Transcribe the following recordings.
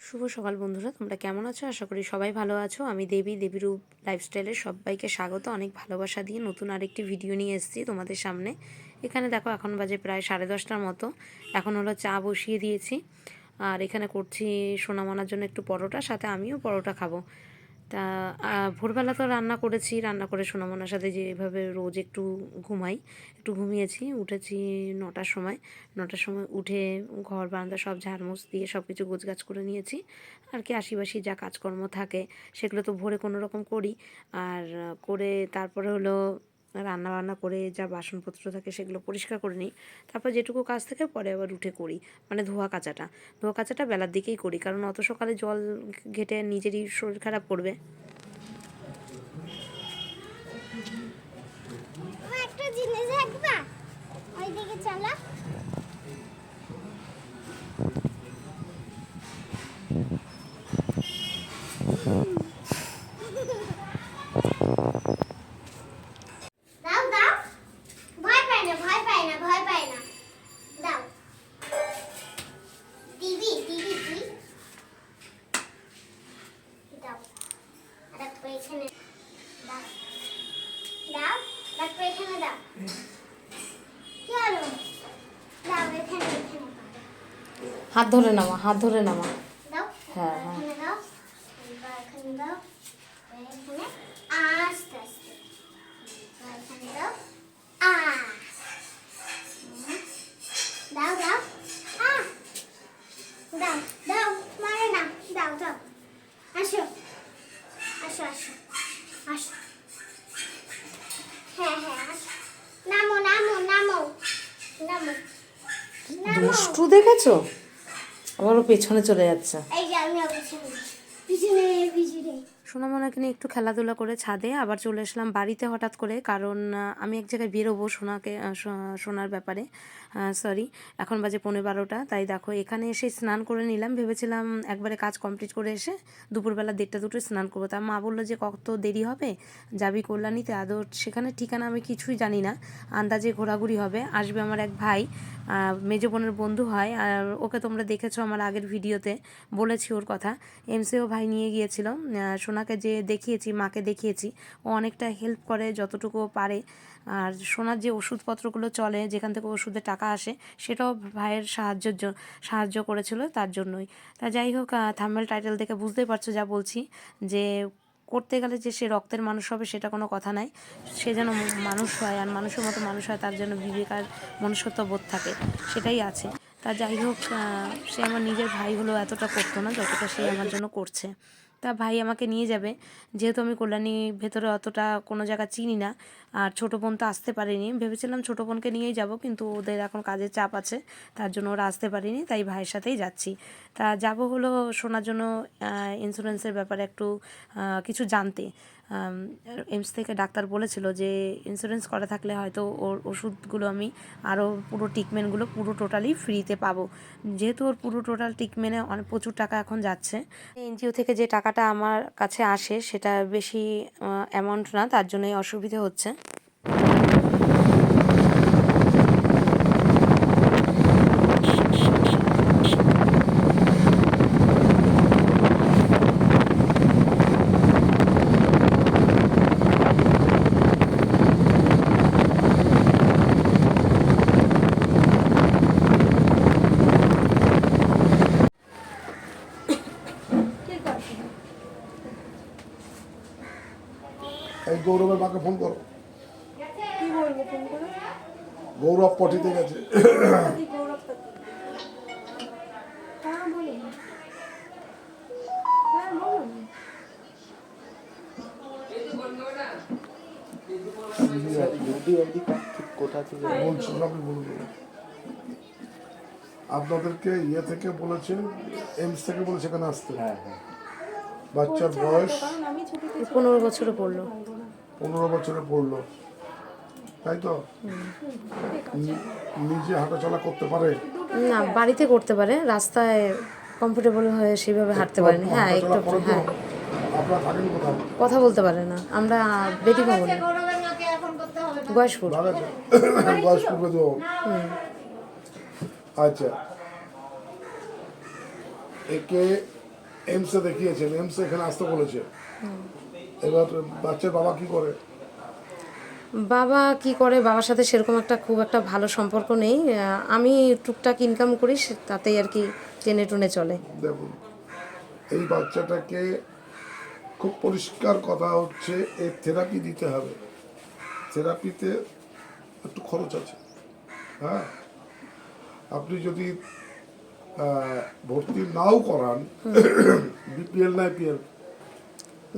শুভ সকাল বন্ধুরা, তোমরা কেমন আছো? আশা করি সবাই ভালো আছো। আমি দেবী দেবীরূপ লাইফস্টাইলে সবাইকে স্বাগত। অনেক ভালোবাসা দিয়ে নতুন আরেকটি ভিডিও নিয়ে এসেছি তোমাদের সামনে। এখানে দেখো, এখন বাজে প্রায় সাড়ে দশটার মতো। এখন হলো চা বসিয়ে দিয়েছি। আর এখানে করছি সোনামানার জন্য একটু পরোটা, সাথে আমিও পরোটা খাব। তা ভোরবেলা তো রান্না করেছি, রান্না করে সোনামনার সাথে যেভাবে রোজ একটু ঘুমাই, একটু ঘুমিয়েছি, উঠেছি নটার সময় নটার সময় উঠে ঘর বারান্দা সব ঝাড়মুস দিয়ে সব কিছু গোছগাছ করে নিয়েছি, আর কি আশিবাসী যা কাজকর্ম থাকে, সেগুলো তো ভোরে কোনো রকম করি, আর করে তারপরে হলো রান্না বান্না করে যা বাসনপত্র থাকে সেগুলো পরিষ্কার করে নিই। তারপর যেটুকু কাজ থাকে পরে আবার উঠে করি। মানে ধোয়া কাচাটা। ধোয়া কাচাটা বেলার দিকেই করি। কারণ অত সকালে জল ঘেটে নিজেরই শরীর খারাপ করবে। একটা জিনিস ওইদিকে দাও দাও ভয় পাই না ভয় পাই না ভয় পাই না দাও দিদি দিদি দি দাও আর একটা এখানে দাও দাও তারপর এখানে দাও কি হলো দাও এখানে এখানে হাত ধরে নামা হাত ধরে নামা। দাও। হ্যাঁ, হ্যাঁ। হ্যাঁ হ্যাঁ দুষ্টু দেখেছ? আবারও পেছনে চলে যাচ্ছে। সোনামনাকে নিয়ে একটু খেলাধুলা করে ছাদে আবার চলে আসলাম বাড়িতে হঠাৎ করে কারণ আমি এক জায়গায় বেরোবো সোনাকে সোনার ব্যাপারে সরি এখন বাজে পনেরো বারোটা তাই দেখো এখানে এসে স্নান করে নিলাম ভেবেছিলাম একবারে কাজ কমপ্লিট করে এসে দুপুরবেলা দেড়টা দুটো স্নান করব তা মা বলল যে কত দেরি হবে যাবি কল্যাণীতে আদৌ সেখানে ঠিকানা আমি কিছুই জানি না আন্দাজে ঘোরাঘুরি হবে আসবে আমার এক ভাই মেজো বোনের বন্ধু হয় আর ওকে তোমরা দেখেছ আমার আগের ভিডিওতে বলেছি ওর কথা এমসিও ভাই নিয়ে গিয়েছিল আহ, সোনাকে যে দেখিয়েছি, মাকে দেখিয়েছি, ও অনেকটা হেল্প করে যতটুকু পারে। আর সোনার যে ওষুধপত্রগুলো চলে, যেখান থেকে ওষুধের টাকা আসে, সেটাও ভাইয়ের সাহায্যের সাহায্য করেছিল তার জন্যই। তা যাই হোক থাম্বেল টাইটেল দেখে বুঝতেই পারছ যা বলছি, যে করতে গেলে যে সে রক্তের মানুষ হবে, সেটা কোনো কথা নাই। সে যেন মানুষ হয়, আর মানুষের মতো মানুষ হয়, তার যেন বিবেক আর মনুষ্যত্ব বোধ থাকে, সেটাই আছে। তা যাই হোক সে আমার নিজের ভাই হলেও এতটা করতো না, যতটা সে আমার জন্য করছে। তা ভাই আমাকে নিয়ে যাবে। যেহেতু আমি কল্যাণী ভেতরে অতটা কোনো জায়গা চিনি না, আর ছোটো বোন তো আসতে পারিনি। ভেবেছিলাম ছোটো বোনকে নিয়েই যাব, কিন্তু ওদের এখন কাজের চাপ আছে, তার জন্য ওরা আসতে পারিনি, তাই ভাইয়ের সাথেই যাচ্ছি। তা যাব হলো শোনার জন্য ইন্স্যুরেন্সের ব্যাপারে একটু কিছু জানতে। এমস থেকে ডাক্তার বলেছিল যে ইন্স্যুরেন্স করা থাকলে হয়তো ওর ওষুধগুলো আমি আরও পুরো ট্রিটমেন্টগুলো পুরো টোটালি ফ্রিতে পাবো। যেহেতু ওর পুরো টোটাল ট্রিটমেন্টে অনেক, প্রচুর টাকা এখন যাচ্ছে। এনজিও থেকে যে টাকাটা আমার কাছে আসে, সেটা বেশি অ্যামাউন্ট না, তার জন্যই অসুবিধে হচ্ছে এই গৌরবের মাকে ফোন করো কি বলব ফোন করে গৌরব পটিতে গেছে? হ্যাঁ হ্যাঁ বলছি আপনাদেরকে ইয়ে থেকে বলেছেন এমস থেকে বলে সেখানে আসতে। বাচ্চার বয়স কারণ আমি ছুটিতে পনেরো বছরও পড়ল। পনেরো বছরে পড়ল। তাই তো? নি- নিজে হাঁটাচলা করতে পারে? না বাড়িতে করতে পারে। রাস্তায় কমফোর্টেবল হয়ে সেভাবে হাঁটতে পারেনি হ্যাঁ একটু হ্যাঁ। আপনারা কথা বলতে পারে না। আমরা বেটি ভবনে না ভালো আছে তো আচ্ছা। একে এমসে দেখিয়েছেন। এমসে এখানে আসতে বলেছে। এবার বাচ্চার বাবা কি করে? বাবা কি করে? বাবার সাথে সেরকম একটা খুব একটা ভালো সম্পর্ক নেই। আমি টুকটাক ইনকাম করি তাতেই আর কি টেনে টুনে চলে। দেখুন এই বাচ্চাটাকে খুব পরিষ্কার কথা হচ্ছে এর থেরাপি দিতে হবে। থেরাপিতে একটু খরচ আছে। হ্যাঁ? আপনি যদি ভর্তি নাও করান বিপিএল না IPL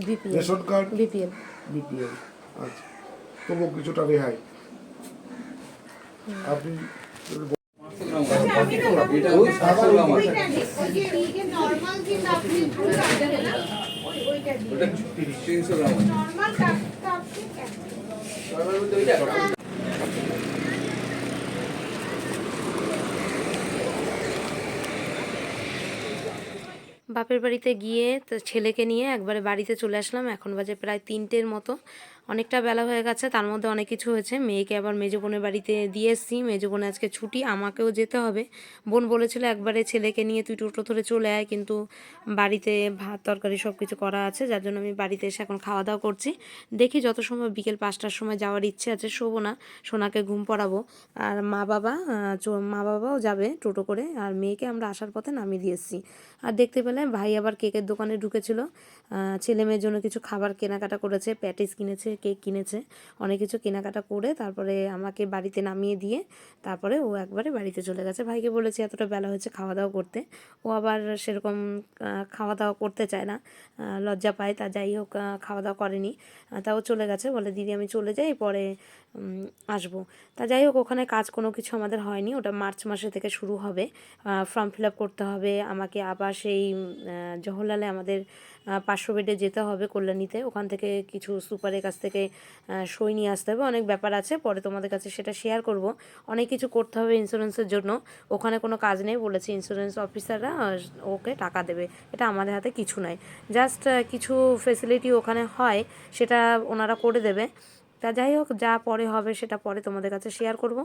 BPL ration card? BPL BPL আচ্ছা। তবুও কিছুটা রেহাই। আপনি বাপের বাড়িতে গিয়ে তো ছেলেকে নিয়ে একবারে বাড়িতে চলে আসলাম। এখন বাজে প্রায় তিনটের মতো। অনেকটা বেলা হয়ে গেছে, তার মধ্যে অনেক কিছু হয়েছে। মেয়েকে আবার মেজো বোনের বাড়িতে দিয়ে এসেছি। মেজো বোনে আজকে ছুটি, আমাকেও যেতে হবে। বোন বলেছিল একবারে ছেলেকে নিয়ে তুই টোটো ধরে চলে আয়, কিন্তু বাড়িতে ভাত, তরকারি সব কিছু করা আছে, যার জন্য আমি বাড়িতে এসে এখন খাওয়া দাওয়া করছি। দেখি যত সময় বিকেল পাঁচটার সময় যাওয়ার ইচ্ছে আছে, শোবো না, সোনাকে ঘুম পড়াবো। আর মা বাবা মা বাবাও যাবে টোটো করে, আর মেয়েকে আমরা আসার পথে নামিয়ে দিয়ে এসেছি। আর দেখতে পেলে ভাই আবার কেকের দোকানে ঢুকেছিল। ছেলে মেয়ের জন্য কিছু খাবার কেনাকাটা করেছে, প্যাটিস কিনেছে কেক কিনেছে। অনেক কিছু কেনাকাটা করে তারপরে আমাকে বাড়িতে নামিয়ে দিয়ে তারপরে ও একবারে বাড়িতে চলে গেছে। ভাইকে বলেছি এতটা বেলা হয়েছে খাওয়া দাওয়া করতে। ও আবার সেরকম খাওয়া দাওয়া করতে চায় না। লজ্জা পায়, তা যাই হোক খাওয়া দাওয়া করেনি। তাও চলে গেছে, বলে, দিদি, আমি চলে যাই, পরে আসব। তা যাই হোক, ওখানে কাজ কোনো কিছু আমাদের হয়নি। ওটা মার্চ মাসে থেকে শুরু হবে। ফর্ম ফিল আপ করতে হবে। আমাকে আবার সেই জহরলালে আমাদের পাঁচশো বেডে যেতে হবে কল্যাণীতে। ওখান থেকে কিছু সুপারের কাছ থেকে আহ, সই নিয়ে আসতে হবে। অনেক ব্যাপার আছে পরে তোমাদের কাছে সেটা শেয়ার করব। অনেক কিছু করতে হবে ইন্স্যুরেন্সের জন্য। ওখানে কোনো কাজ নেই বলেছে ইন্স্যুরেন্স অফিসাররা ওকে টাকা দেবে। এটা আমাদের হাতে কিছু নাই। জাস্ট কিছু ফেসিলিটি ওখানে হয় সেটা ওনারা করে দেবে। তা যাই হোক যা পরে হবে সেটা পরে তোমাদের কাছে শেয়ার করব।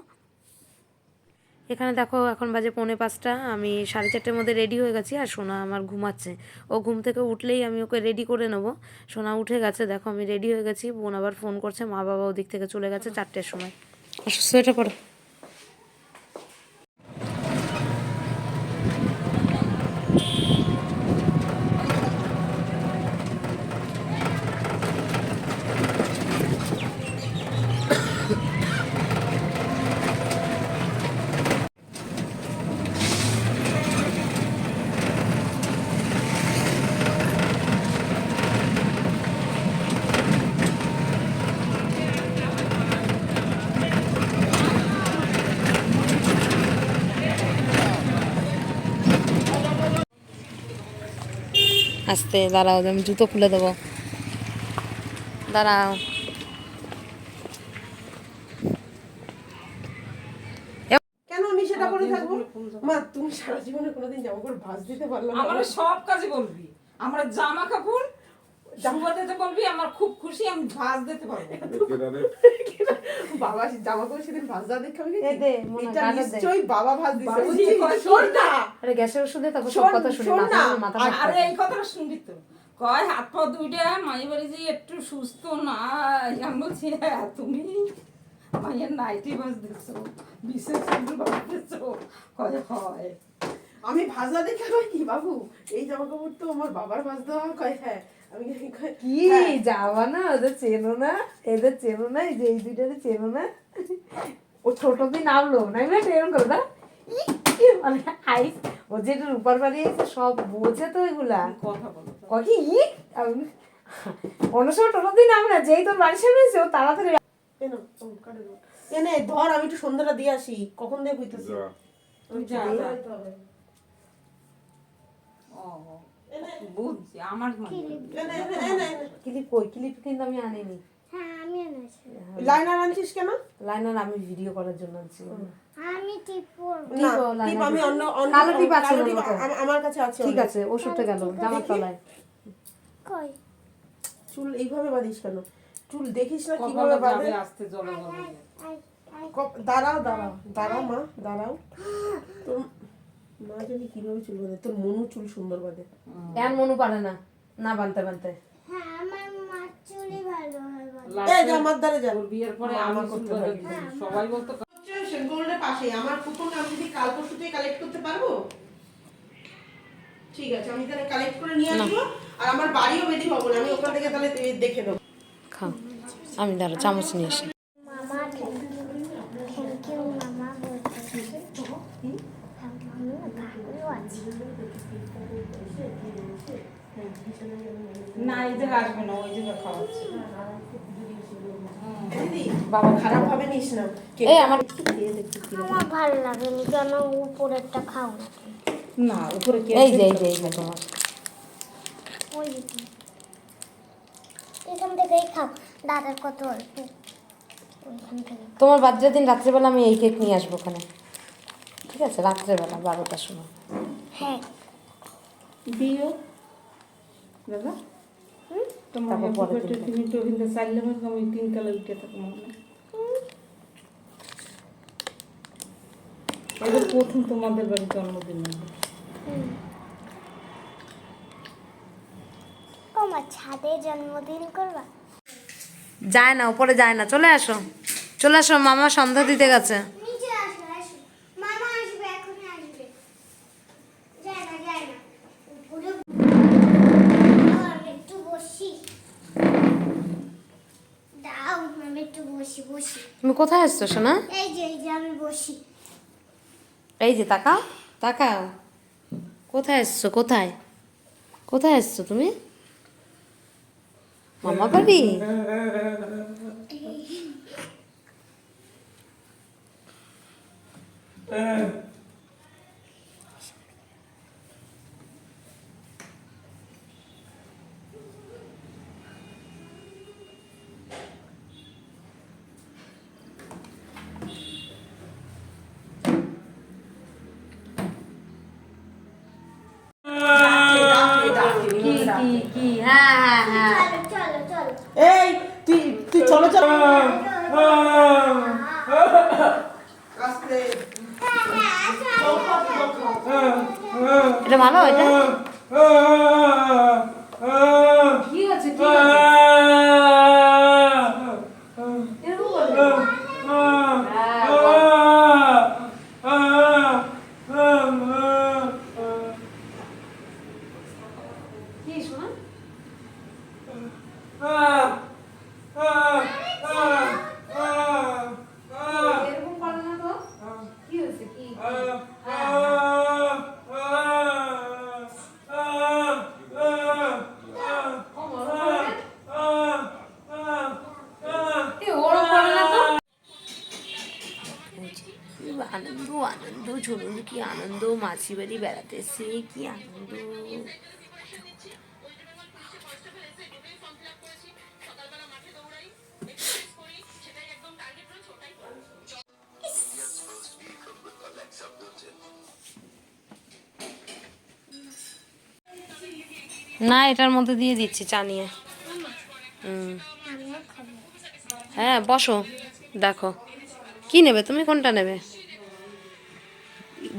এখানে দেখো এখন বাজে পৌনে পাঁচটা, আমি সাড়ে চারটের মধ্যে রেডি হয়ে গেছি আর সোনা আমার ঘুমাচ্ছে। ও ঘুম থেকে উঠলেই আমি ওকে রেডি করে নেব। সোনা উঠে গেছে, দেখো আমি রেডি হয়ে গেছি, বোন আবার ফোন করছে, মা বাবা ওদিক থেকে চলে গেছে চারটের সময়। সোয়েটার পরো। আস্তে দাঁড়াও আমি জুতো খুলে দেবো। দাঁড়াও। কেন আমি সেটা করে থাকব? মা তুমি সারা জীবনে কোনোদিন জামা কাপড় ভাঁজ দিতে পারল না। আমার সব কাজে বলবি। আমার জামা কাপড় জামা দিতে বলবি আমার খুব খুশি আমি ভাজ দিতে পারব। বাবা জামা কাপড় সেদিন ভাঁজ দেখে আমি এটা নিশ্চয়ই বাবা ভাঁজ দিছে করে? শোন না। আরে গ্যাসের ওষুধে তারপর সব কথা শুনি মাথা না। মাথা আরে এই কথাটা শুনবি তো। কয় হাত পা দুইটা মাই বাড়ি যে একটু সুস্থ না আমি বলছি হ্যাঁ তুমি মায়ের নাইটি বাজ দিছো বিশেষ দিছো কয় হয়। আমি ভাজা দেখে কি বাবু? এই জামা কাপড় তো আমার বাবার ভাঁজ দেওয়া কয় হ্যাঁ। কি হ্যাঁ। যাওয়া না ওদের চেনো না এদের চেনো না এই যে এই দুইটারে চেনো না। ও ছোট দিন নামলো? নামলে এরকম করে না মানে আইস ও যেটা রূপার বাড়ি এসে সব বোঝে তো এগুলা। কথা বলো তো। কি ই অন্য সময় টোটো দিন আমরা যেই তোর বাড়ির সামনে এসে ও তাড়াতাড়ি এ নাও, ও, কাটে দাও। এ নে ধর আমি একটু সন্ধ্যাটা দিয়ে আসি। কখন দিয়ে হইতেছে যা। ও। বুঝছি আমার মানে ক্লিপ কই? ক্লিপ কিন্তু আমি আনিনি। হ্যাঁ লাইনার আনছিস কেন? লাইনার আমি ভিডিও করার জন্য আনছি। আমি টিপ টিপ ও টিপ liner আমি অন্য অন্য কালো টিপ আছে কালো ওর টিপ মতো। আম- আমার কাছে আছে ঠিক আছে ওষুধটা গেল। জামার তলায়। কই? চুল এইভাবে বাঁধিস কেন? চুল দেখিস না কীভাবে বাঁধে? আসতে জলে দাঁড়াও দাঁড়াও দাঁড়াও মা দাঁড়াও। তো মা জানি কীভাবে চুল বাঁধে? তোর মনু চুল সুন্দর বাঁধে। এর মনু পারে না না বানতে বানতে হ্যাঁ আমার মার চুলই ভালো হয় এই যা আমার দ্বারা যা। বিয়ের পরে আমার করতে সবাই বলতো পাশে আমার কুপন আমি যদি কাল পরশুতেই কালেক্ট করতে পারব? ঠিক আছে আমি তাহলে কালেক্ট করে নিয়ে আসব। আর আমার বাড়িও বেদি হব না আমি ওখান থেকে তাহলে দেখে নেব। খাও আমি দাঁড়া চামচ নিয়ে আসি মামা থ্যাংক ইউ মামা বলতে ভালো আছে না এই জায়গা আসবে না ওই জায়গা খাওয়াচ্ছে বাবা খারাপ ভাবে নিস না। এই আমার আমার ভালো লাগেনি কেন উপরেরটা খাও না উপরে কে এই যে এই যে এই যে তোমার। ওই যে। এখান থেকেই খাও দাদার কত অল্প। তোমার বার্থডে দিন রাত্রেবেলা আমি এই কেক নিয়ে আসব ওখানে। ঠিক আছে রাত্রেবেলা বারোটার সময়। হ্যাঁ। দিও। দাদা? তোমার তারপর হ্যাপি পরের বার্থডে তুমি তো কিন্তু চাইলে আমি তিন কালে উঠে থাকো মনে এবার প্রথম তোমাদের বাড়ি জন্মদিন হবে। ও ছাদে জন্মদিন করবা? যায় না উপরে যায় না চলে আসো। চলে আসো মামা সন্ধ্যা দিতে গেছে নিচে আসো আসো মামা আসবে এখনই আসবে যায় না যায় না উপরে আমি একটু বসি দাও আমি একটু বসি বসি তুমি কোথায় আসছো সোনা? এই যে এই যে আমি বসি। এই যে তাকাও তাকাও। কোথায় আসছো কোথায়? কোথায় আসছো তুমি? মামা বাড়ি? কি কি কি হ্যাঁ হ্যাঁ হ্যাঁ চলো চলো চলো এই তুই তুই চলো চলো। এটা ভালো এটা? কি আছে কি আছে এরকম বলে? হ্যাঁ, বল। কি শোনা এরকম করে না তো কি হয়েছে কি এ ওরম করে না তো আনন্দ আনন্দ চলুন কি আনন্দ মাসি বাড়ি বেড়াতে কি আনন্দ? না, এটার মধ্যে দিয়ে দিচ্ছি চা নিয়ে। হুম। হ্যাঁ বসো, দেখো। কি নেবে? তুমি কোনটা নেবে?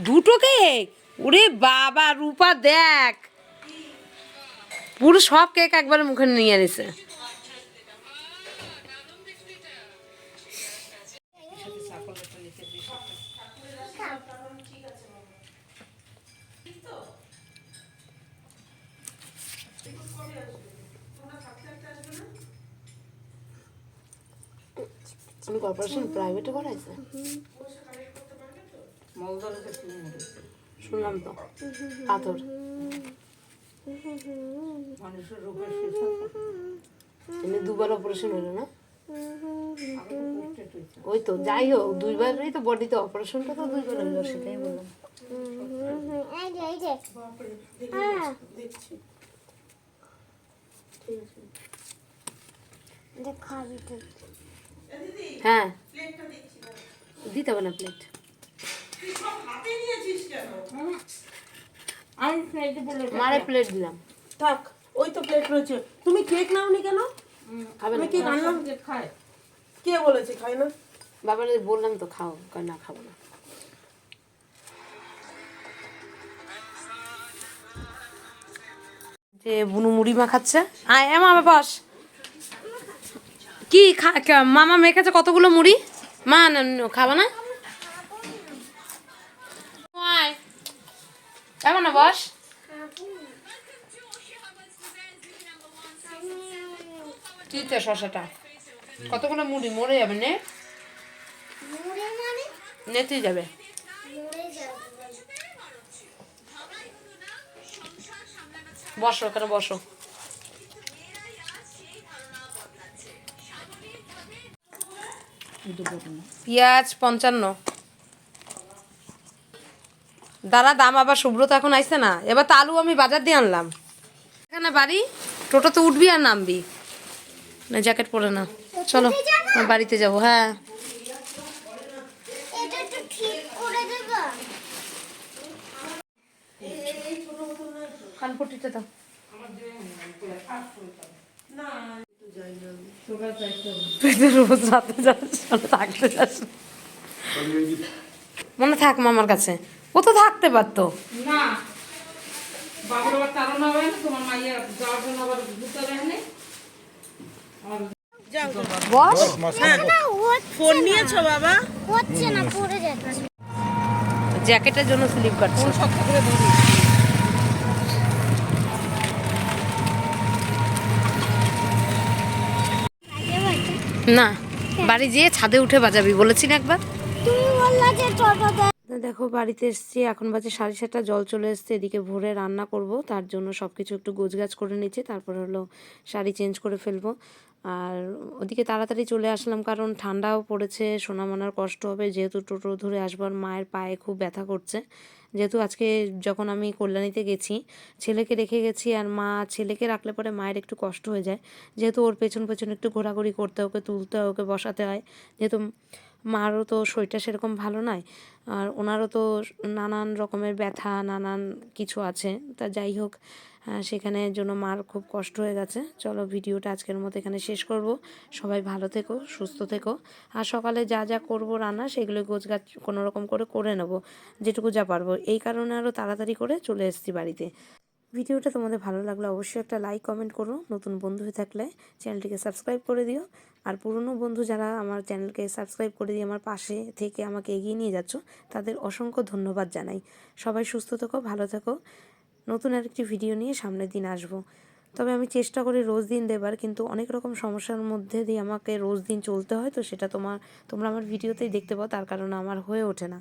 দুটো কেক ওরে বাবা, রূপা দেখ। পুরো সব কেক একবারে মুখে নিয়ে নিছে আমি কর্পোরেশন প্রাইভেটে করাইছে তুমি শুনলাম তো। পাথর এমনি দুবার অপারেশন হলো না। ওই তো যাই হোক দুইবারই তো বডিতে অপারেশনটা তো দুইবার হলো সেটাই বললাম। হ্যাঁ। হ্যাঁ। প্লেটটা দিচ্ছি না দিতে হবে না প্লেট মারে প্লেট দিলাম। থাক ওই তো প্লেট রয়েছে। তুমি কেক নাওনি কেন? খাবে না। খায়। কে বলেছে না? বাবা বললাম তো খাও না খাব না। যে বুনু মুড়ি মাখাচ্ছে। আয় এ মামা কি খা মামা মেখেছে কতগুলো মুড়ি? মা খাবা না। এমন না বস চিতে শশাটা। কতগুলো মুড়ি? মরে যাবে নে। মুড়ে মানে? যাবে। মুড়ে যাবে। বসো এখানে বসো। পেঁয়াজ পঞ্চান্ন। দাঁড়া দাম আবার সুব্রত এখন আইসে না। এবার তো আলু আমি বাজার দিয়ে আনলাম। এখানে বাড়ি টোটো তো উঠবি আর নামবি। না জ্যাকেট পরে না। চলো বাড়িতে যাব হ্যাঁ। দাও। রোজ রাতে যাস থাকতে যাস। মনে থাক মামার কাছে। ও তো থাকতে পারতো। না বাবুর আবার তাড়ানো হবে না তোমার মাইয়া যাওয়ার জন্য আবার ঘুরতে হবে না। বস। ফোন নিয়েছো বাবা? হচ্ছে না পড়ে যাচ্ছে। জ্যাকেটের জন্য স্লিপ কাটছে। না বাড়ি যেয়ে ছাদে উঠে বাজাবি বলেছি না একবার। তুমি বললা যে টোটোতে তো দেখো, বাড়িতে এসেছি, এখন বাজে সাড়ে সাতটা, জল চলে এসছে, এদিকে ভোরে রান্না করব, তার জন্য সব কিছু একটু গোছগাছ করে নিচ্ছি, তারপর হলো শাড়ি চেঞ্জ করে ফেলব। আর ওদিকে তাড়াতাড়ি চলে আসলাম, কারণ ঠান্ডাও পড়েছে সোনামানার কষ্ট হবে, যেহেতু টোটো ধরে আসবার মায়ের পায়ে খুব ব্যথা করছে। যেহেতু আজকে যখন আমি কল্যাণীতে গেছি, ছেলেকে রেখে গেছি, আর মা ছেলেকে রাখলে পরে মায়ের একটু কষ্ট হয়ে যায়। যেহেতু ওর পেছন পেছন একটু ঘোরাঘুরি করতে ওকে তুলতে ওকে বসাতে হয়, যেহেতু মারও তো শরীরটা সেরকম ভালো নয়। আর ওনারও তো নানান রকমের ব্যথা, নানান কিছু আছে। তা যাই হোক সেখানে জন্য মার খুব কষ্ট হয়ে গেছে। চলো ভিডিওটা আজকের মতো এখানে শেষ করব। সবাই ভালো থেকো, সুস্থ থেকো। আর সকালে যা যা করব রান্না, সেগুলো গোছগাছ কোনো রকম করে করে নেব। যেটুকু যা পারব। এই কারণে আরও তাড়াতাড়ি করে চলে এসেছি বাড়িতে। ভিডিওটা তোমাদের ভালো লাগলে অবশ্যই একটা লাইক কমেন্ট করো। নতুন বন্ধু হয়ে থাকলে চ্যানেলটিকে সাবস্ক্রাইব করে দিও। আর পুরনো বন্ধু যারা আমার চ্যানেলকে সাবস্ক্রাইব করে দিয়ে আমার পাশে থেকে আমাকে এগিয়ে নিয়ে যাচ্ছ, তাদের অসংখ্য ধন্যবাদ জানাই। সবাই সুস্থ থেকো, ভালো থেকো। নতুন আরেকটি ভিডিও নিয়ে সামনের দিন আসব। তবে আমি চেষ্টা করি রোজ দিন দেবার, কিন্তু অনেক রকম সমস্যার মধ্যে দিয়ে আমাকে রোজ দিন চলতে হয়, তো সেটা তোমার, তোমরা আমার ভিডিওতেই দেখতে পাও, তার কারণে আমার হয়ে ওঠে না।